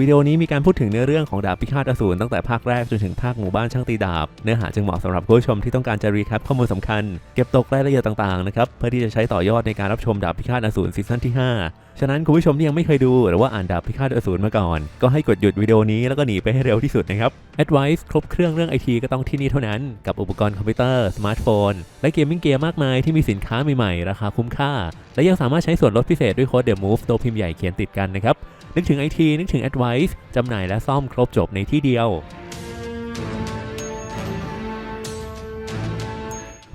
วิดีโอนี้มีการพูดถึงเนื้อเรื่องของดาบพิฆาตอสูรตั้งแต่ภาคแรกจนถึงภาคหมู่บ้านช่างตีดาบ เนื้อหาจึงเหมาะสำหรับผู้ชมที่ต้องการจะรีแคปข้อมูลสำคัญ เก็บตกรายละเอียดต่างๆนะครับเพื่อที่จะใช้ต่อยอดในการรับชมดาบพิฆาตอสูรซีซั่นที่ 5 ฉะนั้นคุณผู้ชมที่ยังไม่เคยดูหรือว่าอ่านดาบพิฆาตอสูรมาก่อน ก็ให้กดหยุดวิดีโอนี้แล้วก็หนีไปให้เร็วที่สุดนะครับ Advice ครบเครื่องเรื่องไอทีก็ต้องที่นี่เท่านั้นกับอุปกรณ์คอมพิวเตอร์สมาร์ทโฟนและเกมมิ่งเกียร์มากมายที่มีสินค้าใหม่ๆราคาคุ้มค่า และยังสามารถใช้ส่วนลดพิเศษด้วยโค้ด The Move ตัวพิมพ์ใหญ่เขียนติดกันนะครับ นึกถึง IT นึกถึง Advice จำหน่ายและซ่อมครบจบในที่เดียว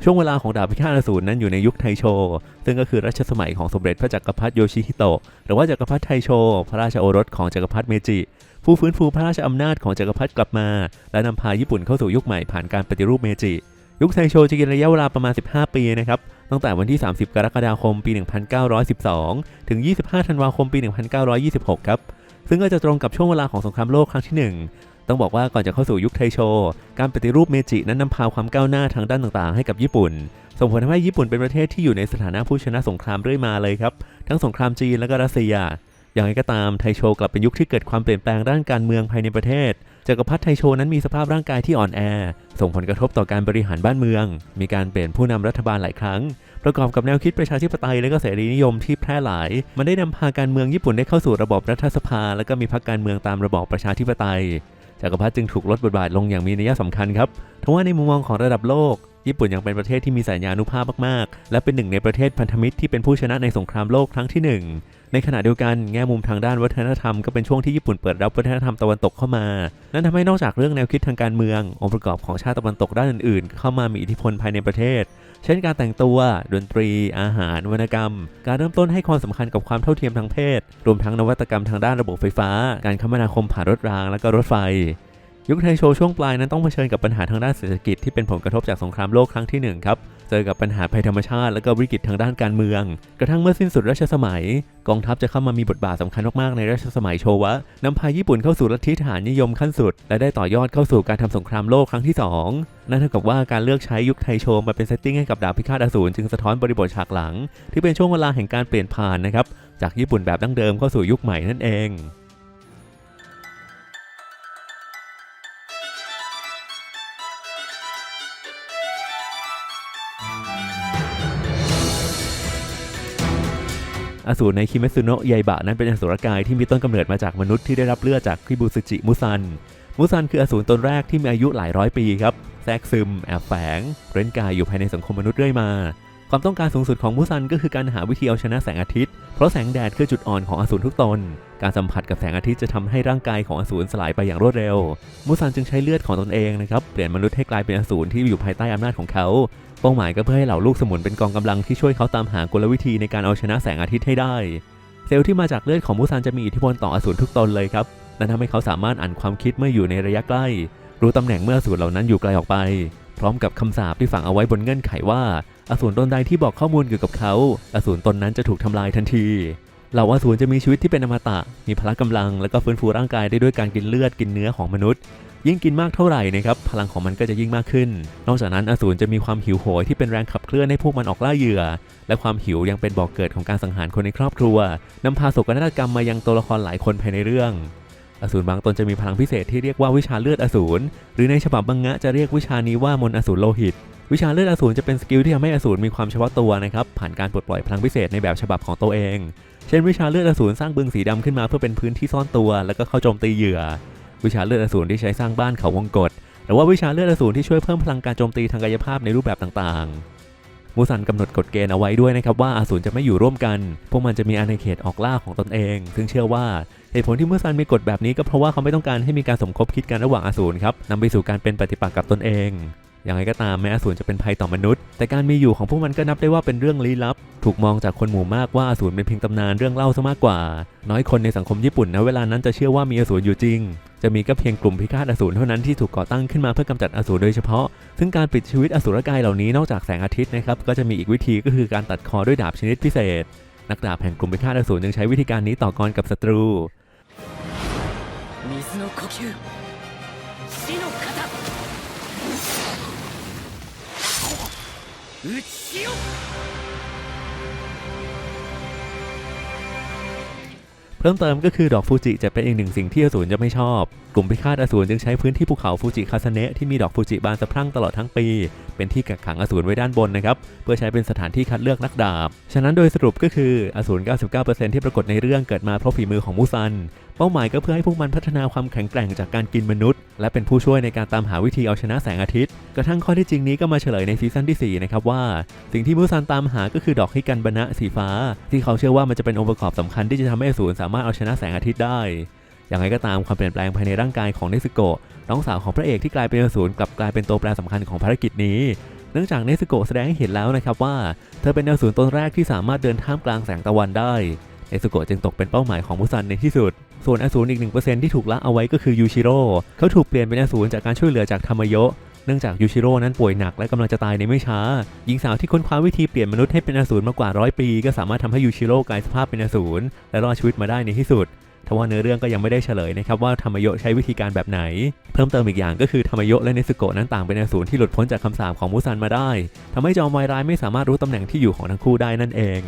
ช่วงเวลาของดาบพิฆาตอสูรนั้นอยู่ในยุคไทโช ซึ่งก็คือรัชสมัยของสมเด็จพระจักรพรรดิโยชิฮิโตะ หรือว่าจักรพรรดิไทโช พระราชโอรสของจักรพรรดิเมจิ ผู้ฟื้นฟูพระราชอำนาจของจักรพรรดิกลับมา และนำพาญี่ปุ่นเข้าสู่ยุคใหม่ผ่านการปฏิรูปเมจิ ยุคไทโชจะกินระยะเวลาประมาณ 15 ปีนะครับ ตั้งแต่วันที่ 30 กรกฎาคมปี 1912 ถึง 25 ธันวาคมปี 1926 ครับ ซึ่งก็จะตรงกับช่วงเวลาของสงครามโลกครั้งที่ 1 ต้องบอกว่าก่อนจะเข้าสู่ยุคไทโช การปฏิรูปเมจินั้นนำพาความก้าวหน้าทางด้านต่างๆ ให้กับญี่ปุ่น ส่งผลทำให้ญี่ปุ่นเป็นประเทศที่อยู่ในสถานะผู้ชนะสงครามเรื่อยมาเลยครับ ทั้งสงครามจีนและก็รัสเซีย อย่างไรก็ตามไทโชกลับเป็นยุคที่เกิดความเปลี่ยนแปลงด้านการเมืองภายในประเทศ จักรพรรดิไทโชนั้นมีสภาพร่างกายที่อ่อนแอ ส่งผลกระทบต่อการบริหารบ้านเมือง มีการเปลี่ยนผู้นำรัฐบาลหลายครั้ง ประกอบกับแนวคิดประชาธิปไตยและก็เสรีนิยมที่แพร่หลาย มันได้นำพาการเมืองญี่ปุ่นได้เข้าสู่ระบบรัฐสภา และก็มีพรรคการเมืองตามระบอบประชาธิปไตยจักรพรรดิจึงถูกลดบทบาทลงอย่างมีนัยสำคัญครับทว่าในมุมมองของระดับโลก ญี่ปุ่นยังเป็นประเทศที่มีสัญญานุภาพมากๆ และเป็นหนึ่งในประเทศพันธมิตรที่เป็นผู้ชนะในสงครามโลกครั้งที่หนึ่งในขณะเดียวกันแง่มุมทางด้านวัฒนธรรมก็เป็นช่วงที่ญี่ปุ่นเปิดรับวัฒนธรรมตะวันตกเข้ามา นั่นทำให้นอกจากเรื่องแนวคิดทางการเมือง องค์ประกอบของชาติตะวันตกด้านอื่นๆ เข้ามามีอิทธิพลภายในประเทศ เช่นการแต่งตัว ดนตรี อาหาร วรรณกรรม การเริ่มต้นให้ความสำคัญกับความเท่าเทียมทางเพศ รวมทั้งนวัตกรรมทางด้านระบบไฟฟ้า การคมนาคมผ่านรถรางและก็รถไฟ ยุคไทโชช่วงปลายนั้นต้องเผชิญกับปัญหาทางด้านเศรษฐกิจที่เป็นผลกระทบจากสงครามโลกครั้งที่หนึ่งครับ เจอกับปัญหาภัยธรรมชาติและก็วิกฤตทางด้านการเมือง กระทั่งเมื่อสิ้นสุดรัชสมัย กองทัพจะเข้ามามีบทบาทสำคัญมากๆในรัชสมัยโชวะนำพาญี่ปุ่นเข้าสู่ลัทธิทหารนิยมขั้นสุด และได้ต่อยอดเข้าสู่การทำสงครามโลกครั้งที่ 2 นั่นเท่ากับว่าการเลือกใช้ยุคไทโชมาเป็นเซตติ้งให้กับดาบพิฆาตอสูรจึงสะท้อนบริบทฉากหลัง ที่เป็นช่วงเวลาแห่งการเปลี่ยนผ่านนะครับจากญี่ปุ่นแบบดั้งเดิมเข้าสู่ยุคใหม่นั่นเอง อสูรในคิเมซุโนะไยบะนั้นเป็นอสูรกายที่มีต้นกำเนิดมาจากมนุษย์ที่ได้รับเลือดจากคิบุซึจิมุซัน มุซันคืออสูรตนแรกที่มีอายุหลายร้อยปีครับ แทรกซึม แอบแฝง เร้นกายอยู่ภายในสังคมมนุษย์เรื่อยมา ความต้องการสูงสุดของมุซันก็คือการหาวิธีเอาชนะแสงอาทิตย์ เพราะแสงแดดคือจุดอ่อนของอสูรทุกตน การสัมผัสกับแสงอาทิตย์จะทำให้ร่างกายของอสูรสลายไปอย่างรวดเร็วมุซันจึงใช้เลือดของตนเองนะครับเปลี่ยนมนุษย์ให้กลายเป็นอสูรที่อยู่ภายใต้อำนาจของเขา เป้าหมายก็เพื่อให้เหล่าลูกสมุนเป็นกองกำลังที่ช่วยเขาตามหากลวิธีในการเอาชนะแสงอาทิตย์ให้ได้ เซลล์ที่มาจากเลือดของมูซันจะมีอิทธิพลต่ออสูรทุกตนเลยครับนั่นทำให้เขาสามารถอ่านความคิดเมื่ออยู่ในระยะใกล้ รู้ตำแหน่งเมื่ออสูรเหล่านั้นอยู่ไกลออกไป พร้อมกับคำสาปที่ฝังเอาไว้บนเงื่อนไขว่าอสูรตนใดที่บอกข้อมูลเกี่ยวกับเขาอสูรตนนั้นจะถูกทำลายทันที เหล่าอสูรจะมีชีวิตที่เป็นอมตะ มีพละกำลัง และก็ฟื้นฟูร่างกายได้ด้วยการกินเลือดกินเนื้อของมนุษย์ ยิ่งกินมากเท่าไหร่นะครับพลังของมันก็จะยิ่งมากขึ้น นอกจากนั้นอสูรจะมีความหิวโหยที่เป็นแรงขับเคลื่อนให้พวกมันออกล่าเหยื่อ และความหิวยังเป็นบ่อกเกิดของการสังหารคนในครอบครัวนำพาโศกนาฏกรรมมายังตัวละครหลายคนภายในเรื่อง อสูรบางตนจะมีพลังพิเศษที่เรียกว่าวิชาเลือดอสูรหรือในฉบับบังงะจะเรียกวิชานี้ว่ามนอสูรโลหิตวิชาเลือดอสูรจะเป็นสกิลที่ทำให้อสูรมีความเฉพาะตัวนะครับผ่านการปลดปล่อยพลังพิเศษในแบบฉบับของตัวเอง เช่นวิชาเลือดอสูรสร้างบึงสีดำขึ้นมาเพื่อเป็นพื้นที่ซ่อนตัว แล้วก็เข้าโจมตีเหยื่อ วิชาเลือดอสูรที่ใช้สร้างบ้านเขาวงกฏหรือว่าวิชาเลือดอสูรที่ช่วยเพิ่มพลังการโจมตีทางกายภาพในรูปแบบต่างๆ มูซันกำหนดกฎเกณฑ์เอาไว้ด้วยนะครับว่าอาสูรจะไม่อยู่ร่วมกัน พวกมันจะมีอาณาเขตออกล่าของตนเอง ซึ่งเชื่อว่าเหตุผลที่มูซันมีกฎแบบนี้ก็เพราะว่าเขาไม่ต้องการให้มีการสมคบคิดกันระหว่างอาสูรครับนำไปสู่การเป็นปฏิปักษ์กับตนเอง อย่างไรก็ตามแม้อสูรจะเป็นภัยต่อมนุษย์ แต่การมีอยู่ของพวกมันก็นับได้ว่าเป็นเรื่องลี้ลับ ถูกมองจากคนหมู่มากว่าอสูรเป็นเพียงตำนานเรื่องเล่าซะมากกว่า น้อยคนในสังคมญี่ปุ่นนะเวลานั้นจะเชื่อว่ามีอสูรอยู่จริง จะมีก็เพียงกลุ่มพิฆาตอสูรเท่านั้นที่ถูกก่อตั้งขึ้นมาเพื่อกำจัดอสูรโดยเฉพาะ ซึ่งการปิดชีวิตอสูรกายเหล่านี้นอกจากแสงอาทิตย์นะครับก็จะมีอีกวิธีก็คือการตัดคอด้วยดาบชนิดพิเศษ นักดาบแห่งกลุ่มพิฆาตอสูรยังใช้วิธีการนี้ต่อกรกับศัตรู 打ち潮 เพิ่มเติมก็คือดอกฟูจิจะเป็นอีกหนึ่งสิ่งที่อสูรจะไม่ชอบ กลุ่มพิฆาตอสูรจึงใช้พื้นที่ภูเขาฟูจิคาสเนะที่มีดอกฟูจิบานสะพรั่งตลอดทั้งปี เป็นที่กักขังอสูรไว้ด้านบนนะครับ เพื่อใช้เป็นสถานที่คัดเลือกนักดาบ ฉะนั้นโดยสรุปก็คืออสูร 99%ที่ปรากฏในเรื่องเกิดมาเพราะฝีมือของมูซัน เป้าหมายก็เพื่อให้พวกมันพัฒนาความแข็งแกร่งจากการกินมนุษย์ และเป็นผู้ช่วยในการตามหาวิธีเอาชนะแสงอาทิตย์ กระทั่งข้อที่จริงนี้ก็มาเฉลยในซีซั่นที่ 4 นะครับว่า สิ่งที่มูซันตามหาก็คือดอกฮิกันบนะสีฟ้า ที่เขาเชื่อว่ามันจะเป็นองค์ประกอบสำคัญที่จะทำให้อสูรสามารถเอาชนะแสงอาทิตย์ได้อย่างไรก็ตามความเปลี่ยนแปลงภายในร่างกายของเนซึโกะน้องสาวของพระเอกที่กลายเป็นอสูรกลับกลายเป็นตัวแปรสำคัญของภารกิจนี้เนื่องจากเนซึโกะแสดงให้เห็นแล้วนะครับว่า เธอเป็นอสูรตนแรกที่สามารถเดินท่ามกลางแสงตะวันได้ เนซึโกะจึงตกเป็นเป้าหมายของมุซันในที่สุด ส่วนอสูรอีก 1%ที่ถูกละเอาไว้ก็คือยูชิโร่เขาถูกเปลี่ยนเป็นอสูรจากการช่วยเหลือจากธรรมโยะเนื่องจากยูชิโร่นั้นป่วยหนักและกำลังจะตายในไม่ช้า หญิงสาวที่ค้นคว้าวิธีเปลี่ยนมนุษย์ให้เป็นอสูรมากว่าร้อยปี ก็สามารถทำให้ยูชิโร่กลายสภาพเป็นอสูรและรอดชีวิตมาได้ในที่สุดทว่าเนื้อเรื่องก็ยังไม่ได้เฉลยนะครับว่าธรรมโยะใช้วิธีการแบบไหน เพิ่มเติมอีกอย่างก็คือธรรมโยะและเนซึโกะนั้นต่างเป็นอสูรที่หลุดพ้นจากคำสาปของมุซันมาได้ทำให้จอมวายร้ายไม่สามารถรู้ตำแหน่งที่อยู่ของทั้งคู่ได้นั่นเอง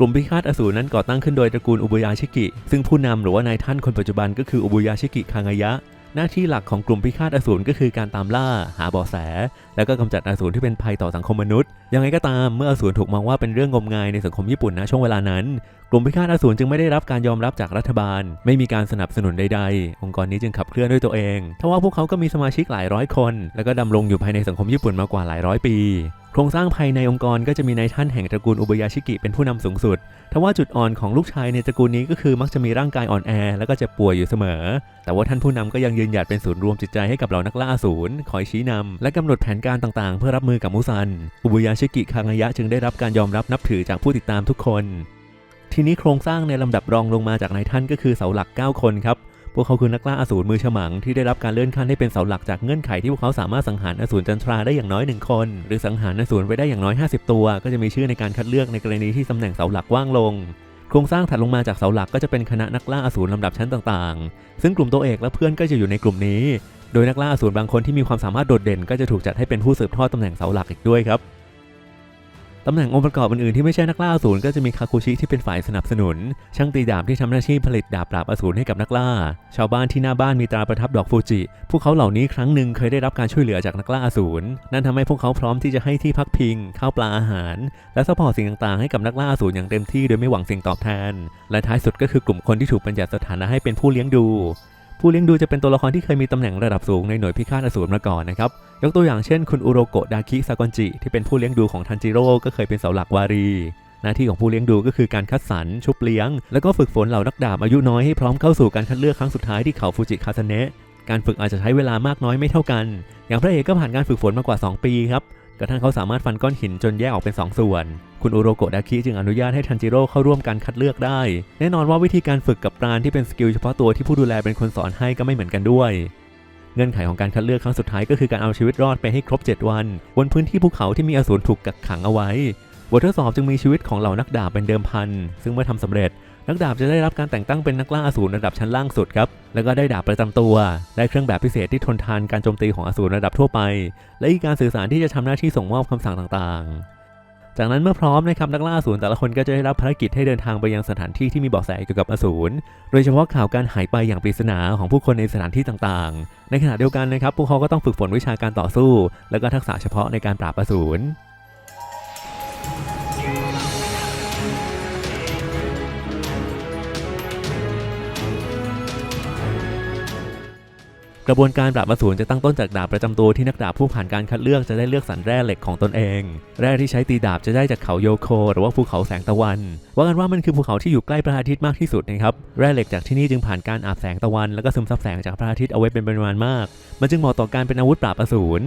กลุ่มพิฆาตอสูรนั้นก่อตั้งขึ้นโดยตระกูลอุบุยาชิกิ ซึ่งผู้นำหรือว่านายท่านคนปัจจุบันก็คืออุบุยาชิกิคางายะ หน้าที่หลักของกลุ่มพิฆาตอสูรก็คือการตามล่า หาเบาะแส แล้วก็กำจัดอสูรที่เป็นภัยต่อสังคมมนุษย์ ยังไงก็ตามเมื่ออสูรถูกมองว่าเป็นเรื่องงมงายในสังคมญี่ปุ่นนะช่วงเวลานั้น กลุ่มพิฆาตอสูรจึงไม่ได้รับการยอมรับจากรัฐบาล ไม่มีการสนับสนุนใดๆ องค์กรนี้จึงขับเคลื่อนด้วยตัวเองทว่าพวกเขาก็มีสมาชิกหลายร้อยคน แล้วก็ดำรงอยู่ภายในสังคมญี่ปุ่นมากว่าหลายร้อยปี โครงสร้างภายในองค์กรก็จะมีนายท่านแห่งตระกูลอุบยาชิกิเป็นผู้นำสูงสุดทว่าจุดอ่อนของลูกชายในตระกูลนี้ก็คือมักจะมีร่างกายอ่อนแอ แล้วก็เจ็บป่วยอยู่เสมอ แต่ว่าท่านผู้นำก็ยังยืนหยัดเป็นศูนย์รวมจิตใจให้กับเหล่านักล่าอสูรคอยชี้นำและกำหนดแผนการต่างๆ เพื่อรับมือกับมุซัน อุบยาชิกิคางายะจึงได้รับการยอมรับนับถือจากผู้ติดตามทุกคน ทีนี้โครงสร้างในลำดับรองลงมาจากนายท่านก็คือเสาหลัก 9 คนครับ พวกเขาคือนักล่าอสูรมือฉมังที่ได้รับการเลื่อนขั้นให้เป็นเสาหลักจากเงื่อนไขที่พวกเขาสามารถสังหารอสูรจันทราได้อย่างน้อยหนึ่งคน หรือสังหารอสูรไว้ได้อย่างน้อย 50 ตัว ก็จะมีชื่อในการคัดเลือกในกรณีที่ตำแหน่งเสาหลักว่างลง โครงสร้างถัดลงมาจากเสาหลักก็จะเป็นคณะนักล่าอสูรลำดับชั้นต่างๆ ซึ่งกลุ่มตัวเอกและเพื่อนก็จะอยู่ในกลุ่มนี้ โดยนักล่าอสูรบางคนที่มีความสามารถโดดเด่น ก็จะถูกจัดให้เป็นผู้สืบทอดตำแหน่งเสาหลักอีกด้วยครับ ตำแหน่งองค์ประกอบอื่นๆที่ไม่ใช่นักล่าอสูรก็จะมีคาคุชิที่เป็นฝ่ายสนับสนุน ช่างตีดาบที่ทำหน้าที่ผลิตดาบปราบอสูรให้กับนักล่า ชาวบ้านที่หน้าบ้านมีตราประทับดอกฟูจิ พวกเขาเหล่านี้ครั้งหนึ่งเคยได้รับการช่วยเหลือจากนักล่าอสูร นั่นทำให้พวกเขาพร้อมที่จะให้ที่พักพิง ข้าวปลาอาหาร และซัพพอร์ตสิ่งต่างๆให้กับนักล่าอสูรอย่างเต็มที่โดยไม่หวังสิ่งตอบแทน และท้ายสุดก็คือกลุ่มคนที่ถูกบัญญัติสถานะให้เป็นผู้เลี้ยงดูผู้เลี้ยงดูจะเป็นตัวละครที่เคยมีตำแหน่งระดับสูงในหน่วยพิฆาตอสูรมาก่อนนะครับ ยกตัวอย่างเช่น คุณอุโรโกะดาคิซากอนจิที่เป็นผู้เลี้ยงดูของทันจิโร่ก็เคยเป็นเสาหลักวารี หน้าที่ของผู้เลี้ยงดูก็คือการคัดสรรชุบเลี้ยง แล้วก็ฝึกฝนเหล่านักดาบอายุน้อยให้พร้อมเข้าสู่การคัดเลือกครั้งสุดท้ายที่เขาฟูจิคาสเนะการฝึกอาจจะใช้เวลามากน้อยไม่เท่ากัน อย่างพระเอกก็ผ่านการฝึกฝนมากว่า 2 ปีครับกระทั่งเขาสามารถฟันก้อนหินจนแยกออกเป็น 2 ส่วน คุณอุโรโกะดาคิจึงอนุญาตให้ทันจิโร่เข้าร่วมการคัดเลือกได้ แน่นอนว่าวิธีการฝึกกับปราณที่เป็นสกิลเฉพาะตัวที่ผู้ดูแลเป็นคนสอนให้ก็ไม่เหมือนกันด้วย เงื่อนไขของการคัดเลือกครั้งสุดท้ายก็คือการเอาชีวิตรอดไปให้ครบ 7 วัน บนพื้นที่ภูเขาที่มีอสูรถูกกักขังเอาไว้ บททดสอบจึงมีชีวิตของเหล่านักดาบเป็นเดิมพัน ซึ่งเมื่อทำสำเร็จ นักดาบจะได้รับการแต่งตั้งเป็นนักล่าอสูรระดับชั้นล่างสุดครับ แล้วก็ได้ดาบประจำตัว ได้เครื่องแบบพิเศษที่ทนทานการโจมตีของอสูรระดับทั่วไป และอีกการสื่อสารที่จะทำหน้าที่ส่งมอบคำสั่งต่างๆ จากนั้นเมื่อพร้อมนะครับนักล่าอสูรแต่ละคนก็จะได้รับภารกิจให้เดินทางไปยังสถานที่ที่มีเบาะแสเกี่ยวกับอสูรโดยเฉพาะข่าวการหายไปอย่างปริศนาของผู้คนในสถานที่ต่างๆ ในขณะเดียวกันนะครับพวกเขาก็ต้องฝึกฝนวิชาการต่อสู้ และก็ทักษะเฉพาะในการปราบอสูร กระบวนการปราบอสูรจะตั้งต้นจากดาบประจำตัวที่นักดาบผู้ผ่านการคัดเลือกจะได้เลือกสรรแร่เหล็กของตนเอง แร่ที่ใช้ตีดาบจะได้จากเขาโยโค หรือว่าภูเขาแสงตะวัน ว่ากันว่ามันคือภูเขาที่อยู่ใกล้พระอาทิตย์มากที่สุดนะครับ แร่เหล็กจากที่นี่จึงผ่านการอาบแสงตะวัน แล้วก็ซึมซับแสงจากพระอาทิตย์เอาไว้เป็นปริมาณมาก มันจึงเหมาะต่อการเป็นอาวุธปราบอสูร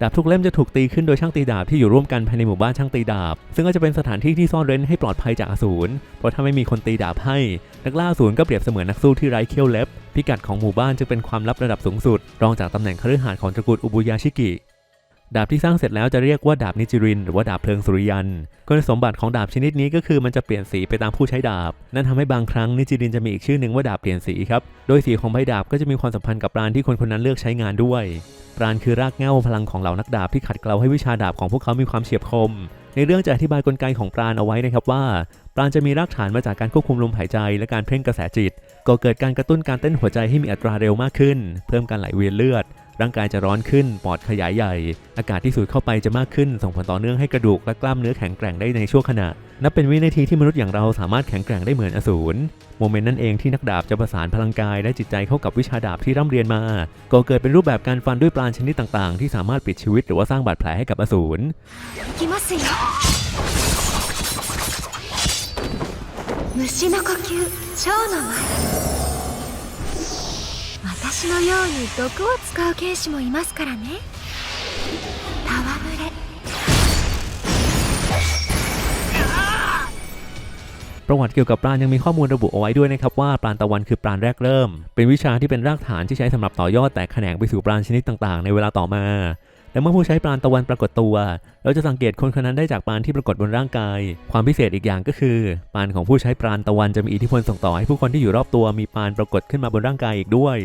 ดาบทุกเล่มจะถูกตีขึ้นโดยช่างตีดาบที่อยู่ร่วมกันภายในหมู่บ้านช่างตีดาบ ซึ่งก็จะเป็นสถานที่ที่ซ่อนเร้นให้ปลอดภัยจากอสูรเพราะถ้าไม่มีคนตีดาบให้ นักล่าอสูรก็เปรียบเสมือนนักสู้ที่ไร้เขี้ยวเล็บ พิกัดของหมู่บ้านจึงเป็นความลับระดับสูงสุด รองจากตำแหน่งคฤหาสน์ของตระกูลอุบุยาชิกิ ดาบที่สร้างเสร็จแล้วจะเรียกว่าดาบนิจิริน หรือว่าดาบเพลิงสุริยัน คุณสมบัติของดาบชนิดนี้ก็คือมันจะเปลี่ยนสีไปตามผู้ใช้ดาบ นั่นทำให้บางครั้งนิจิรินจะมีอีกชื่อหนึ่งว่าดาบเปลี่ยนสีครับ โดยสีของใบดาบก็จะมีความสัมพันธ์กับปราณที่คนคนนั้นเลือกใช้งานด้วย ปราณคือรากเหง้าพลังของเหล่านักดาบที่ขัดเกลาให้วิชาดาบของพวกเขามีความเฉียบคม ในเรื่องจะอธิบายกลไกของปราณเอาไว้นะครับว่า ปราณจะมีรากฐานมาจากการควบคุมลมหายใจ และการเพ่งกระแสจิตก่อเกิดการกระตุ้นการเต้นหัวใจให้มีอัตราเร็วมากขึ้น เพิ่มการไหลเวียนเลือด ร่างกายจะร้อนขึ้น ปอดขยายใหญ่ อากาศที่สูดเข้าไปจะมากขึ้น ส่งผลต่อเนื่องให้กระดูกและกล้ามเนื้อแข็งแกร่งได้ในช่วงขณะ นับเป็นวินาทีที่มนุษย์อย่างเราสามารถแข็งแกร่งได้เหมือนอสูร โมเมนต์นั่นเองที่นักดาบจะประสานพลังกายและจิตใจเข้ากับวิชาดาบที่ร่ำเรียนมา ก่อเกิดเป็นรูปแบบการฟันด้วยปราณชนิดต่างๆ ที่สามารถปิดชีวิตหรือว่าสร้างบาดแผลให้กับอสูร いきますよ虫の呼吸蝶の舞 私のように毒を使う剣士もいますからね戯れ ประวัติเกี่ยวกับปราณยังมีข้อมูลระบุเอาไว้ด้วยนะครับว่าปราณตะวันคือปราณแรกเริ่ม เป็นวิชาที่เป็นรากฐานที่ใช้สำหรับต่อยอดแตกแขนงไปสู่ปราณชนิดต่างๆ ในเวลาต่อมา และเมื่อผู้ใช้ปราณตะวันปรากฏตัว เราจะสังเกตคนคนนั้นได้จากปราณที่ปรากฏบนร่างกาย ความพิเศษอีกอย่างก็คือปราณของผู้ใช้ปราณตะวันจะมีอิทธิพลส่งต่อให้ผู้คนที่อยู่รอบตัวมีปราณปรากฏขึ้นมาบนร่างกายอีกด้วย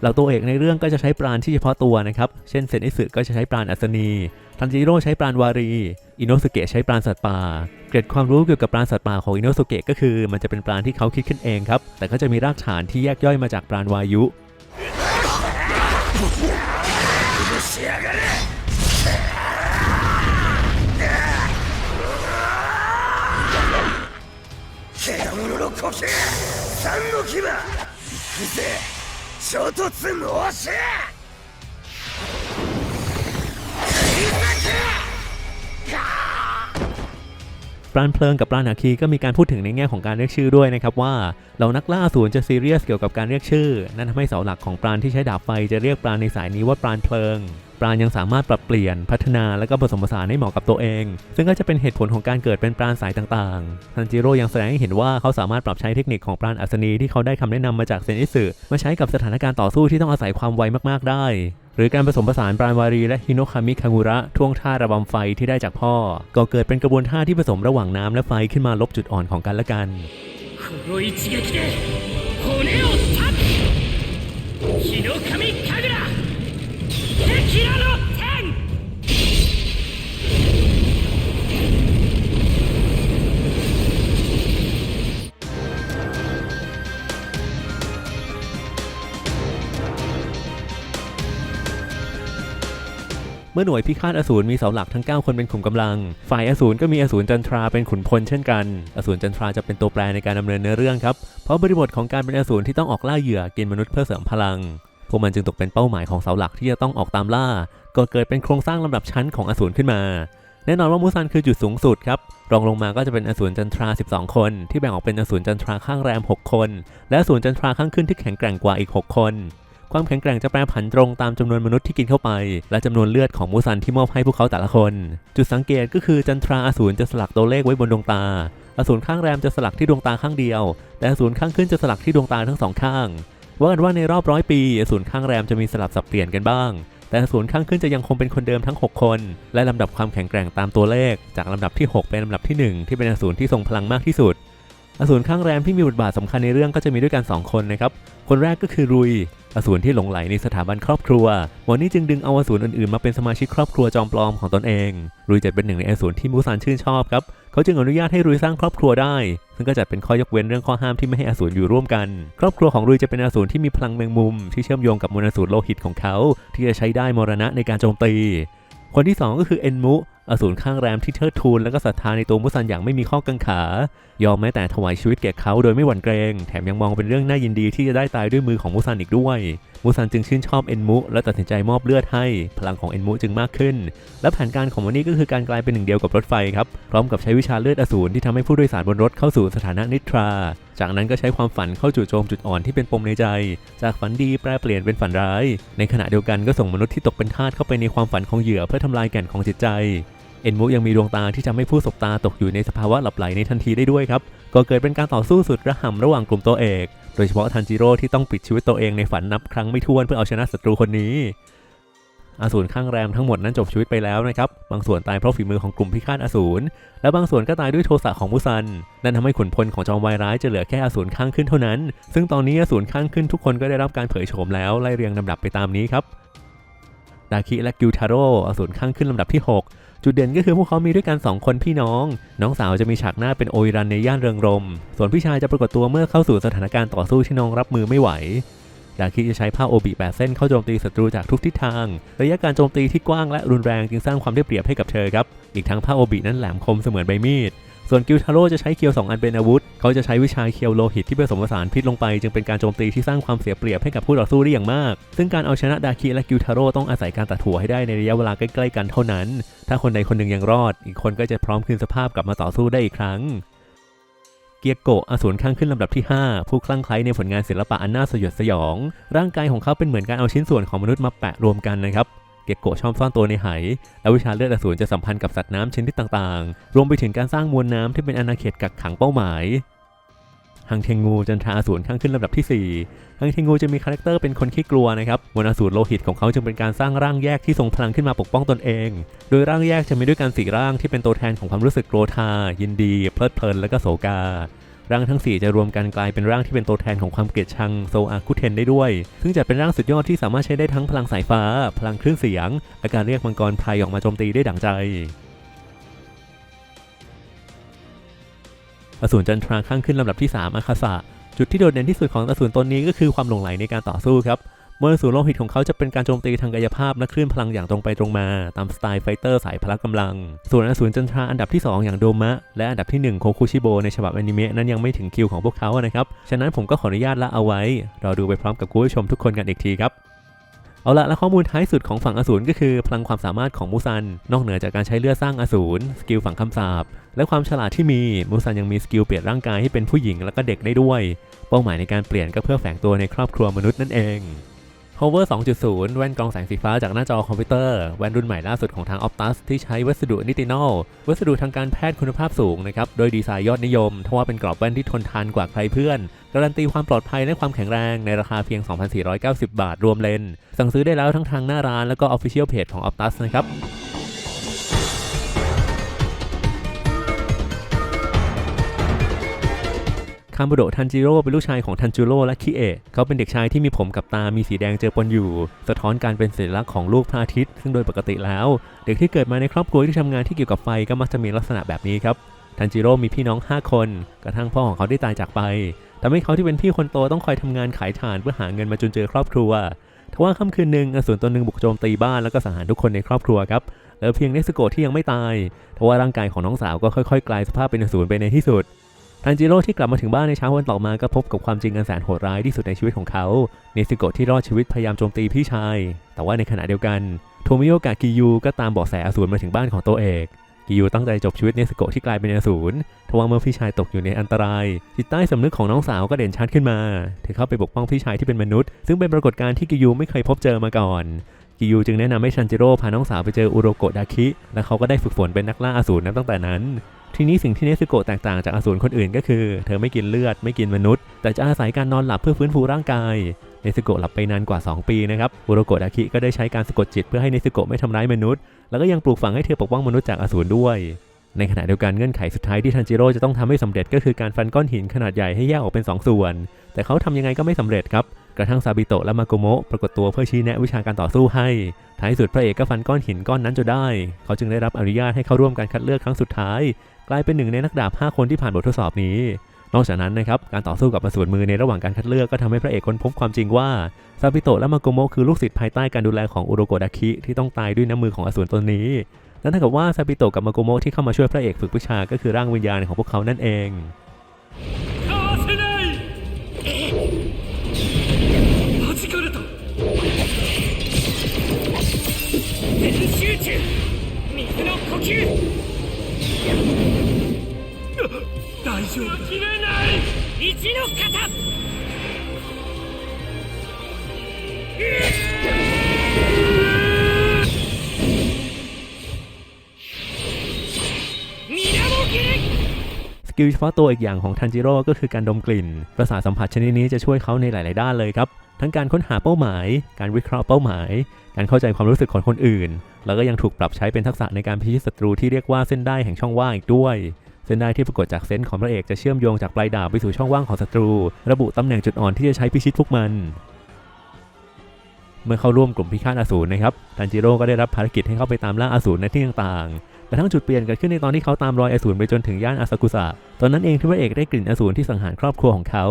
เหล่าตัวเอกในเรื่องก็จะใช้ปราณที่เฉพาะตัวนะครับ เช่นเซนอิสึก็จะใช้ปราณอัศนี ทันจิโร่ใช้ปราณวารี อิโนสุเกะใช้ปราณสัตว์ป่า เกร็ดความรู้เกี่ยวกับปราณสัตว์ป่าของอิโนสุเกะก็คือ มันจะเป็นปราณที่เขาคิดขึ้นเองครับ แต่ก็จะมีรากฐานที่แยกย่อยมาจากปราณวายุ 獣の呼吸三の牙行くぜ 衝突猛射クリ ปราณเพลิงกับปราณอาคีก็มีการพูดถึงในแง่ของการเรียกชื่อด้วยนะครับว่าเหล่านักล่าสูรจะซีเรียสเกี่ยวกับการเรียกชื่อ นั่นทำให้เสาหลักของปราณที่ใช้ดาบไฟจะเรียกปราณในสายนี้ว่าปราณเพลิงปราณยังสามารถปรับเปลี่ยนพัฒนาและก็ผสมผสานให้เหมาะกับตัวเอง ซึ่งก็จะเป็นเหตุผลของการเกิดเป็นปราณสายต่างๆทันจิโร่ยังแสดงให้เห็นว่าเขาสามารถปรับใช้เทคนิคของปราณอัศนีที่เขาได้คำแนะนำมาจากเซนอิสึมาใช้กับสถานการณ์ต่อสู้ที่ต้องอาศัยความไวมากๆได้ หรือการผสมผสานปราณวารีและฮิโนคามิคางูระท่วงท่าระบำไฟที่ได้จากพ่อ ก็เกิดเป็นกระบวนท่าที่ผสมระหว่างน้ำและไฟขึ้นมาลบจุดอ่อนของกันและกันฮิโนค เมื่อหน่วยพิฆาตอสูรมีเสาหลักทั้ง 9 คนเป็นขุมกำลัง ฝ่ายอสูรก็มีอสูรจันทราเป็นขุนพลเช่นกัน อสูรจันทราจะเป็นตัวแปรในการดำเนินเนื้อเรื่องครับ เพราะบริบทของการเป็นอสูรที่ต้องออกล่าเหยื่อกินมนุษย์เพื่อเสริมพลัง พวกมันจึงตกเป็นเป้าหมายของเสาหลักที่จะต้องออกตามล่า ก็เกิดเป็นโครงสร้างลำดับชั้นของอสูรขึ้นมา แน่นอนว่ามูซันคือจุดสูงสุดครับ รองลงมาก็จะเป็นอสูรจันทรา 12 คน ที่แบ่งออกเป็นอสูรจันทราข้างแรม 6 คน และอสูรจันทราข้างขึ้นที่แข็งแกร่งกว่าอีก 6 คน ความแข็งแกร่งจะแปรผันตรงตามจำนวนมนุษย์ที่กินเข้าไป และจำนวนเลือดของมูซันที่มอบให้พวกเขาแต่ละคน จุดสังเกตก็คือจันทราอสูรจะสลักตัวเลขไว้บนดวงตาอสูรข้างแรมจะสลักที่ดวงตาข้างเดียว แต่อสูรข้างขึ้นจะสลักที่ดวงตาทั้งสองข้างว่ากันว่าในรอบร้อยปีอสูรข้างแรมจะมีสลับสับเปลี่ยนกันบ้าง แต่อสูรข้างขึ้นจะยังคงเป็นคนเดิมทั้ง 6 คน และลำดับความแข็งแกร่งตามตัวเลข จากลำดับที่ 6 เป็นลำดับที่ 1 ที่เป็นอสูรที่ทรงพลังมากที่สุดอสูรข้างแรมที่มีบทบาทสำคัญในเรื่องก็จะมีด้วยกัน 2 คนนะครับ คนแรกก็คือรุย อสูรที่หลงไหลในสถาบันครอบครัว หมอนี่จึงดึงเอาอสูรอื่นๆ มาเป็นสมาชิกครอบครัวจอมปลอมของตนเอง รุยจัดเป็นหนึ่งในอสูรที่มูซานชื่นชอบครับ เขาจึงอนุญาตให้รุยสร้างครอบครัวได้ ซึ่งก็จัดเป็นข้อยกเว้นเรื่องข้อห้ามที่ไม่ให้อสูรอยู่ร่วมกัน ครอบครัวของรุยจะเป็นอสูรที่มีพลังแมงมุม ที่เชื่อมโยงกับมวลอสูรโลหิตของเขา ที่จะใช้ได้มรณะในการโจมตี คนที่สองก็คือเอ็นมุอสูรข้างแรมที่เทิดทูนและก็ศรัทธาในตัวมุซันอย่างไม่มีข้อกังขา ยอมแม้แต่ถวายชีวิตแก่เขาโดยไม่หวั่นเกรง แถมยังมองเป็นเรื่องน่ายินดีที่จะได้ตายด้วยมือของมุซันอีกด้วย มุซันจึงชื่นชอบเอ็นมุ และตัดสินใจมอบเลือดให้ พลังของเอ็นมุจึงมากขึ้น และแผนการของวันนี้ก็คือการกลายเป็นหนึ่งเดียวกับรถไฟครับ พร้อมกับใช้วิชาเลือดอสูรที่ทำให้ผู้โดยสารบนรถเข้าสู่สถานะนิทรา จากนั้นก็ใช้ความฝันเข้าจู่โจมจุดอ่อนที่เป็นปมในใจ จากฝันดีแปลเปลี่ยนเป็นฝันร้าย ในขณะเดียวกันก็ส่งมนุษย์ที่ตกเป็นทาสเข้าไปในความฝันของเหยื่อเพื่อทำลายแก่นของจิตใจ เอ็นมุยังมีดวงตาที่ทำให้ผู้สบตาตกอยู่ในสภาวะหลับไหลในทันทีได้ด้วยครับก็เกิดเป็นการต่อสู้สุดระห่ำระหว่างกลุ่มตัวเอก โดยเฉพาะทันจิโร่ที่ต้องปิดชีวิตตัวเองในฝันนับครั้งไม่ถ้วนเพื่อเอาชนะศัตรูคนนี้อสูรข้างแรมทั้งหมดนั้นจบชีวิตไปแล้วนะครับ บางส่วนตายเพราะฝีมือของกลุ่มพิฆาตอสูร และบางส่วนก็ตายด้วยโทสะของมุซัน นั่นทำให้ขุนพลของจอมวายร้ายจะเหลือแค่อสูรข้างขึ้นเท่านั้น ซึ่งตอนนี้อสูรข้างขึ้นทุกคนก็ได้รับการเผยโฉมแล้วไล่เรียงลำดับไปตามนี้ครับ ดาคิและกิวทาโร่อสูรข้างขึ้นลำดับที่ 6 จุดเด่นก็คือพวกเขามีด้วยกัน 2 คนพี่น้อง น้องสาวจะมีฉากหน้าเป็นโอยรันในย่านเริงรม ส่วนพี่ชายจะปรากฏตัวเมื่อเข้าสู่สถานการณ์ต่อสู้ที่น้องรับมือไม่ไหว ดาคิจะใช้ผ้าโอบิแปดเส้นเข้าโจมตีศัตรูจากทุกทิศทาง ระยะการโจมตีที่กว้างและรุนแรงจึงสร้างความได้เปรียบให้กับเธอครับ อีกทั้งผ้าโอบินั้นแหลมคมเสมือนใบมีด ส่วนกิวทาโร่จะใช้เคียว 2 อันเป็นอาวุธ เขาจะใช้วิชาเคียวโลหิตที่ผสมผสานพิษลงไป จึงเป็นการโจมตีที่สร้างความเสียเปรียบให้กับผู้ต่อสู้ได้อย่างมาก ซึ่งการเอาชนะดาคิและกิวทาโร่ต้องอาศัยการตัดหัวให้ได้ในระยะเวลาใกล้ๆกันเท่านั้น ถ้าคนใดคนหนึ่งยังรอด อีกคนก็จะพร้อมคืนสภาพกลับมาต่อสู้ได้อีกครั้งเกียโกะอสูรข้างขึ้นลำดับที่ 5 ผู้คลั่งไคล้ในผลงานศิลปะอันน่าสยดสยอง ร่างกายของเขาเป็นเหมือนการเอาชิ้นส่วนของมนุษย์มาแปะรวมกันนะครับ ยโกะชอบซ่อนตัวในไห และวิชาเลือดอสูรจะสัมพันธ์กับสัตว์น้ำชนิดต่างๆ รวมไปถึงการสร้างมวลน้ำที่เป็นอาณาเขตกักขังเป้าหมายฮังเทงูจันทราอสูรข้างขึ้นลำดับที่ 4ฮังเทงูจะมีคาแรคเตอร์เป็นคนขี้กลัวนะครับมวลอสูรโลหิตของเขาจึงเป็นการสร้างร่างแยกที่ทรงพลังขึ้นมาปกป้องตนเอง โดยร่างแยกจะมีด้วยกันสี่ร่างที่เป็นตัวแทนของความรู้สึกโกรธายินดี เพลิดเพลินและก็โศกา ร่างทั้ง 4 จะรวมกันกลายเป็นร่างที่เป็นตัวแทนของความเกลียดชังโซอาคุเทนได้ด้วย ซึ่งจะเป็นร่างสุดยอดที่สามารถใช้ได้ทั้งพลังสายฟ้า พลังคลื่นเสียง และการเรียกมังกรไพรออกมาโจมตีได้ดั่งใจอสูรจันทราข้างขึ้นลำดับที่ 3อาคาสะจุดที่โดดเด่นที่สุดของอสูรตนนี้ก็คือความหลงไหลในการต่อสู้ครับ มวลอสูรโลหิตของเขาจะเป็นการโจมตีทางกายภาพและคลื่นพลังอย่างตรงไปตรงมา ตามสไตล์ไฟเตอร์สายพละกำลัง ส่วนอสูรจันทราอันดับที่ 2 อย่างโดมะ และอันดับที่ 1 โคคุชิโบในฉบับอนิเมะนั้นยังไม่ถึงคิวของพวกเขานะครับ ฉะนั้นผมก็ขออนุญาตละเอาไว้ เราดูไปพร้อมกับคุณผู้ชมทุกคนกันอีกทีครับเอาละและข้อมูลท้ายสุดของฝั่งอสูรก็คือ พลังความสามารถของมูซัน นอกเหนือจากการใช้เลือดสร้างอสูรสกิลฝั่งคำสาปและความฉลาดที่มีมูซันยังมีสกิลเปลี่ยนร่างกายให้เป็นผู้หญิงและก็เด็กได้ด้วย เป้าหมายในการเปลี่ยนก็เพื่อแฝงตัวในครอบครัวมนุษย์นั่นเอง Hover 2.0 แว่นกรองแสงสีฟ้าจากหน้าจอคอมพิวเตอร์ แว่นรุ่นใหม่ล่าสุดของทาง Optus ที่ใช้วัสดุนิตินอล วัสดุทางการแพทย์คุณภาพสูงนะครับ โดยดีไซน์ยอดนิยมทว่าเป็นกรอบแว่นที่ทนทานกว่าใครเพื่อน การันตีความปลอดภัยและความแข็งแรงในราคาเพียง 2,490 บาทรวมเลน สั่งซื้อได้แล้วทั้งทางหน้าร้านแล้วก็ Official Page ของ Optus นะครับามุโดะทันจิโร่เป็นลูกชายของทันจิโร่และคิเอะเขาเป็นเด็กชายที่มีผมกับตา มีสีแดงเจอปนอยู่ สะท้อนการเป็นสัญลักษณ์ของลูกพระอาทิตย์ซึ่งโดยปกติแล้ว เด็กที่เกิดมาในครอบครัวที่ทำงานที่เกี่ยวกับไฟก็มักจะมีลักษณะแบบนี้ครับทันจิโร่มีพี่น้อง 5 คน กระทั่งพ่อของเขาได้ตายจากไปทำให้เขาที่เป็นพี่คนโตต้องคอยทำงานขายถ่านเพื่อหาเงินมาจุนเจอครอบครัวทว่าค่ำคืนหนึ่งอสูรตัวหนึ่งบุกโจมตีบ้านแล้วก็สังหารทุกคนในครอบครัวครับเหลือเพียงเนสโกะที่ยังไม่ตายทว่าร่างกายของน้องสาวก็ค่อยๆ กลายสภาพเป็นอสูรไปในที่สุด ทันจิโร่ที่กลับมาถึงบ้านในเช้าวันต่อมาก็พบกับความจริงอันแสนโหดร้ายที่สุดในชีวิตของเขาเนซิโกะที่รอดชีวิตพยายามโจมตีพี่ชาย แต่ว่าในขณะเดียวกันโทมิโอกะกิยูก็ตามเบาะแสอสูรมาถึงบ้านของตัวเอกกิยูตั้งใจจบชีวิตเนซิโกะที่กลายเป็นอสูรทว่าเมื่อพี่ชายตกอยู่ในอันตราย จิตใต้สำนึกของน้องสาวก็เด่นชัดขึ้นมา เธอเข้าไปปกป้องพี่ชายที่เป็นมนุษย์ ซึ่งเป็นปรากฏการณ์ที่กิยูไม่เคยพบเจอมาก่อน กิยูจึงแนะนำให้ชันจิโร่พาน้องสาวไปเจออุโรโกะดาคิ และเขาก็ได้ฝึกฝนเป็นนักล่าอสูรนับตั้งแต่นั้น ทีนี้สิ่งที่เนซึโกะแตกต่างจากอสูรคนอื่นก็คือ เธอไม่กินเลือดไม่กินมนุษย์ แต่จะอาศัยการนอนหลับเพื่อฟื้นฟูร่างกายเนซึโกะหลับไปนานกว่า 2 ปีนะครับอุโรโกะดาคิก็ได้ใช้การสะกดจิตเพื่อให้เนซึโกะไม่ทำร้ายมนุษย์ แล้วก็ยังปลูกฝังให้เธอปกป้องมนุษย์จากอสูรด้วย ในขณะเดียวกันเงื่อนไขสุดท้ายที่ทันจิโร่จะต้องทำให้สำเร็จก็คือการฟันก้อนหินขนาดใหญ่ให้แยกออกเป็น 2 ส่วน แต่เขาทำยังไงก็ไม่สำเร็จครับ กระทั่งซาบิโตะและมาโกโมะปรากฏตัวเพื่อชี้แนะวิชาการต่อสู้ให้ ท้ายสุดพระเอกก็ฟันก้อนหินก้อนนั้นจนได้ เขาจึงได้รับอนุญาตให้เข้าร่วมการคัดเลือกครั้งสุดท้าย กลายเป็นหนึ่งในนักดาบ 5 คนที่ผ่านบททดสอบนี้ นอกจากนั้นนะครับ การต่อสู้กับอสูรมือในระหว่างการคัดเลือกก็ทำให้พระเอกค้นพบความจริงว่า ซาบิโตะและมาโกโมะคือลูกศิษย์ภายใต้การดูแลของอุโรโกะดาคิที่ต้องตายด้วยน้ำมือของอสูรตนนี้ นั่นเท่ากับว่าซาบิโตะกับมาโกโมะที่เข้ามาช่วยพระเอกฝึกวิชาก็คือร่างวิญญาณของพวกเขานั่นเอง かわせない弾かれた全集中水の呼吸 勝負一の型สกิลเฉพาะตัวอีกอย่างของทันจิโร่ก็คือการดมกลิ่น ประสาสัมผัสชนิดนี้จะช่วยเขาในหลาย ๆ ด้านเลยครับ ทั้งการค้นหาเป้าหมาย การวิเคราะห์เป้าหมาย การเข้าใจความรู้สึกของคนอื่น แล้วก็ยังถูกปรับใช้เป็นทักษะในการพิชิตศัตรูที่เรียกว่าเส้นได้แห่งช่องว่างอีกด้วย เส้นได้ที่ปรากฏจากเซนส์ของพระเอกจะเชื่อมโยงจากปลายดาบไปสู่ช่องว่างของศัตรู ระบุตำแหน่งจุดอ่อนที่จะใช้พิชิตพวกมัน เมื่อเข้าร่วมกลุ่มพิฆาตอสูรนะครับ ทันจิโร่ก็ได้รับภารกิจให้เข้าไปตามล่าอสูรในที่ต่างๆ กระทั่งจุดเปลี่ยนเกิดขึ้นในตอนที่เขาตามรอยอสูรไปจนถึงย่านอาซากุสะตอนนั้นเองที่พระเอกได้กลิ่นอสูรที่สังหารครอบครัวของเขา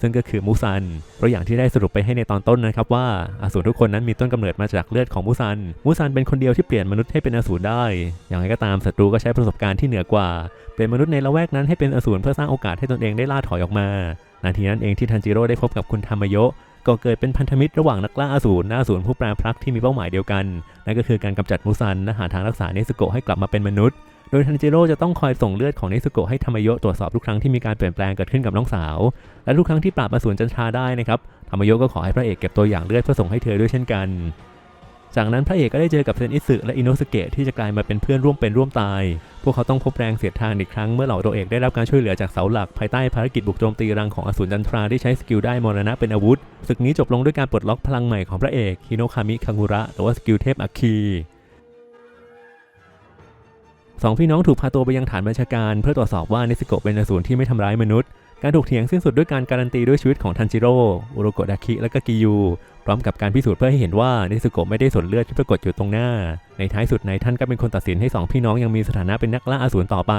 ซึ่งก็คือมูซันเพราะอย่างที่ได้สรุปไปให้ในตอนต้นนะครับว่าอสูรทุกคนนั้นมีต้นกำเนิดมาจากเลือดของมูซัน มูซันเป็นคนเดียวที่เปลี่ยนมนุษย์ให้เป็นอสูรได้ อย่างไรก็ตามศัตรูก็ใช้ประสบการณ์ที่เหนือกว่า เปลี่ยนมนุษย์ในละแวกนั้นให้เป็นอสูรเพื่อสร้างโอกาสให้ตนเองได้ล่าถอยออกมา นาทีนั้นเองที่ทันจิโร่ได้พบกับคุณธรรมโยะ ก็เกิดเป็นพันธมิตรระหว่างนักล่าอสูรและอสูรผู้แปรพลักที่มีเป้าหมายเดียวกัน นั่นก็คือการกำจัดมูซันและหาทางรักษาเนสโกะให้กลับมาเป็นมนุษย์ โดยทันจิโร่จะต้องคอยส่งเลือดของเนสโกะให้ธรรมโยตรวจสอบทุกครั้งที่มีการเปลี่ยนแปลงเกิดขึ้นกับน้องสาว และทุกครั้งที่ปราบอสูรจันทราได้นะครับธรรมโยก็ขอให้พระเอกเก็บตัวอย่างเลือดเพื่อส่งให้เธอด้วยเช่นกัน จากนั้นพระเอกก็ได้เจอกับเซนอิสึและอินโนสเกะที่จะกลายมาเป็นเพื่อนร่วมเป็นร่วมตาย พวกเขาต้องพบแรงเสียดทานอีกครั้งเมื่อเหล่าตัวเอกได้รับการช่วยเหลือจากเสาหลักภายใต้ภารกิจบุกโจมตีรังของอสูรจันทราที่ใช้สกิลได้มรณะเป็นอาวุธ ศึกนี้จบลงด้วยการปลดล็อกพลังใหม่ของพระเอกฮิโนคามิคังุระหรือว่าสกิลเทพอัคคีสองพี่น้องถูกพาตัวไปยังฐานบัญชาการ เพื่อตรวจสอบว่านิสโกะเป็นอสูรที่ไม่ทำร้ายมนุษย์ การถูกเถียงสิ้นสุดด้วยการการันตีด้วยชีวิตของทันจิโร่อุโรโกะดาคิ และก็กิยูพร้อมกับการพิสูจน์เพื่อให้เห็นว่านิสโกะไม่ได้สนเลือดที่ปรากฏอยู่ตรงหน้า ในท้ายสุดนายท่านก็เป็นคนตัดสินให้สองพี่น้องยังมีสถานะเป็นนักล่าอสูรต่อไป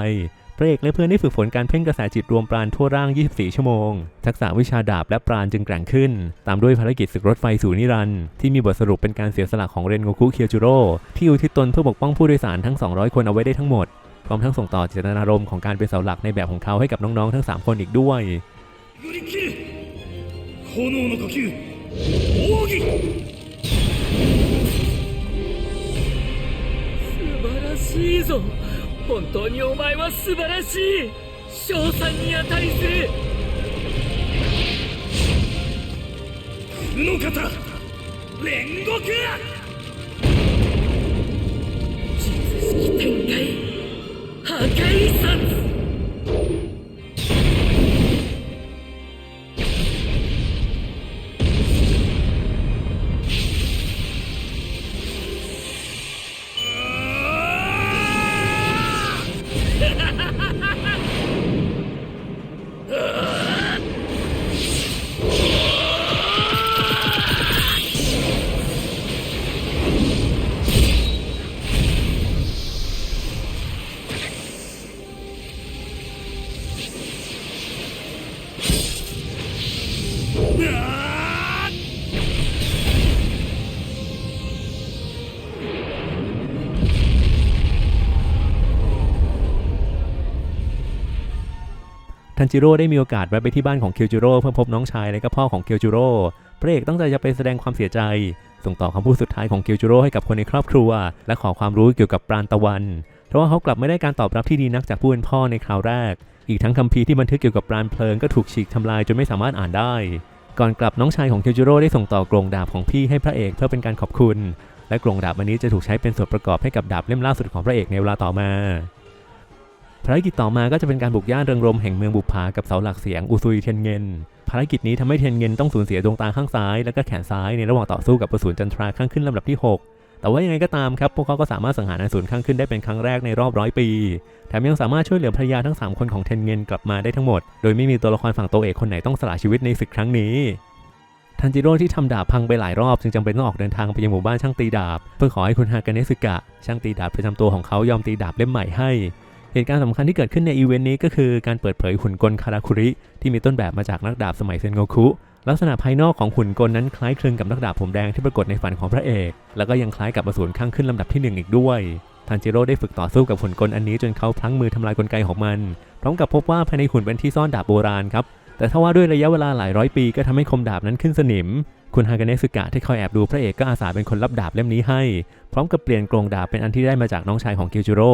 พระเอกและเพื่อนได้ฝึกฝนการเพ่งกระแสจิตรวมปราณทั่วร่าง 24 ชั่วโมง ทักษะวิชาดาบและปราณจึงแกร่งขึ้น ตามด้วยภารกิจศึกรถไฟสู่นิรันดร์ที่มีบทสรุปเป็นการเสียสละของเรนโงคุเคียวจูโร่ที่อุทิศตนเพื่อปกป้องผู้โดยสารทั้ง 200 คนเอาไว้ได้ทั้งหมด พร้อมทั้งส่งต่อเจตนารมณ์ของการเป็นเสาหลักในแบบของเขาให้กับน้องๆทั้ง 3 คนอีกด้วย 振り切る炎の呼吸奥義素晴らしいぞ本当にお前は素晴らしい賞賛に値する負の型煉獄術式展開 破壊殺。 ทันจิโร่ได้มีโอกาสแวะไปที่บ้านของเคียวจูโร่เพื่อพบน้องชายและก็พ่อของเคียวจูโร่พระเอกตั้งใจจะไปแสดงความเสียใจ ส่งต่อคำพูดสุดท้ายของเคียวจูโร่ให้กับคนในครอบครัว และขอความรู้เกี่ยวกับปราณตะวันเพราะว่าเขากลับไม่ได้การตอบรับที่ดีนักจากผู้เป็นพ่อในคราวแรก อีกทั้งคัมภีร์ที่บันทึกเกี่ยวกับปราณเพลิงก็ถูกฉีกทำลายจนไม่สามารถอ่านได้ ก่อนกลับน้องชายของเคียวจูโร่ได้ส่งต่อกรงดาบของพี่ให้พระเอกเพื่อเป็นการขอบคุณ และกรงดาบอันนี้จะถูกใช้เป็นส่วนประกอบให้กับดาบเล่มล่าสุดของพระเอกในเวลาต่อมา ภารกิจต่อมาก็จะเป็นการบุกย่านเริงรมแห่งเมืองบุปผากับเสาหลักเสียงอุซุยเทียนเงิน ภารกิจนี้ทำให้เทียนเงินต้องสูญเสียดวงตาข้างซ้าย และก็แขนซ้ายในระหว่างต่อสู้กับอสูรจันทราข้างขึ้นลำดับที่ 6 แต่ว่ายังไงก็ตามครับ พวกเขาก็สามารถสังหารอสูรข้างขึ้นได้เป็นครั้งแรกในรอบร้อยปี แถมยังสามารถช่วยเหลือภรรยาทั้ง 3 คนของเทนเงินกลับมาได้ทั้งหมด โดยไม่มีตัวละครฝั่งตัวเอกคนไหนต้องสละชีวิตในศึกครั้งนี้ทันจิโร่ที่ทำดาบพังไปหลายรอบจึงจำเป็นต้องออกเดินทางไปยังหมู่บ้านช่างตีดาบ เพื่อขอให้คุณฮากาเนสึกะช่างตีดาบประจำตัวของเขายอมตีดาบเล่มใหม่ให้ เหตุการณ์สำคัญที่เกิดขึ้นในอีเวนต์นี้ก็คือการเปิดเผยหุ่นกลคาราคุริที่มีต้นแบบมาจากนักดาบสมัยเซนโงคุลักษณะภายนอกของหุ่นกลนั้นคล้ายคลึงกับนักดาบผมแดงที่ปรากฏในฝันของพระเอก แล้วก็ยังคล้ายกับอสูรข้างขึ้นลำดับที่หนึ่งอีกด้วยทันจิโร่ได้ฝึกต่อสู้กับหุ่นกลอันนี้จนเขาพลั้งมือทำลายกลไกของมัน พร้อมกับพบว่าภายในหุ่นเป็นที่ซ่อนดาบโบราณครับ แต่ถ้าว่าด้วยระยะเวลาหลายร้อยปีก็ทำให้คมดาบนั้นขึ้นสนิม คุณฮากาเนสึกะที่คอยแอบดูพระเอกก็อาสาเป็นคนรับดาบเล่มนี้ให้ พร้อมกับเปลี่ยนกรงดาบเป็นอันที่ได้มาจากน้องชายของคิวจูโร่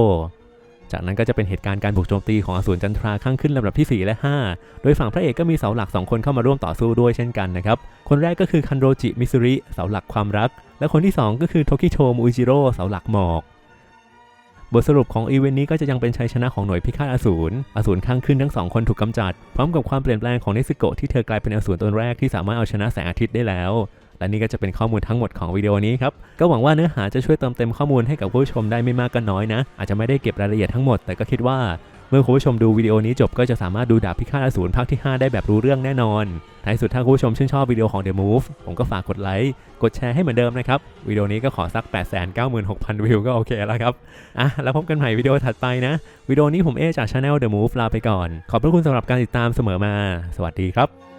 จากนั้นก็จะเป็นเหตุการณ์การบุกโจมตีของอสูรจันทราข้างขึ้นลำดับที่ 4 และ 5 โดยฝั่งพระเอกก็มีเสาหลัก 2 คนเข้ามาร่วมต่อสู้ด้วยเช่นกันนะครับ คนแรกก็คือคันโรจิมิซุริเสาหลักความรัก และคนที่ 2 ก็คือโทคิโชมูอิจิโร่เสาหลักหมอกบทสรุปของอีเวนต์นี้ก็จะยังเป็นชัยชนะของหน่วยพิฆาตอสูร อสูรข้างขึ้นทั้งสองคนถูกกำจัด พร้อมกับความเปลี่ยนแปลงของเนซึโกะที่เธอกลายเป็นอสูรตนแรกที่สามารถเอาชนะแสงอาทิตย์ได้แล้ว และนี่ก็จะเป็นข้อมูลทั้งหมดของวิดีโอนี้ครับ ก็หวังว่าเนื้อหาจะช่วยเติมเต็มข้อมูลให้กับผู้ชมได้ไม่มากก็น้อยนะ อาจจะไม่ได้เก็บรายละเอียดทั้งหมด แต่ก็คิดว่า เมื่อคุณผู้ชมดูวิดีโอนี้จบก็จะสามารถดูดาบพิฆาตอสูรภาคที่ 5 ได้แบบรู้เรื่องแน่นอน ท้ายสุดถ้าคุณผู้ชมชื่นชอบวิดีโอของ The Move ผมก็ฝากกดไลค์ กดแชร์ให้เหมือนเดิมนะครับ วิดีโอนี้ก็ขอสัก 896,000 วิวก็โอเคแล้วครับ อะแล้วพบกันใหม่วิดีโอถัดไปนะ วิดีโอนี้ผมเอจาก Channel The Move ลาไปก่อน ขอบพระคุณสำหรับการติดตามเสมอมา สวัสดีครับ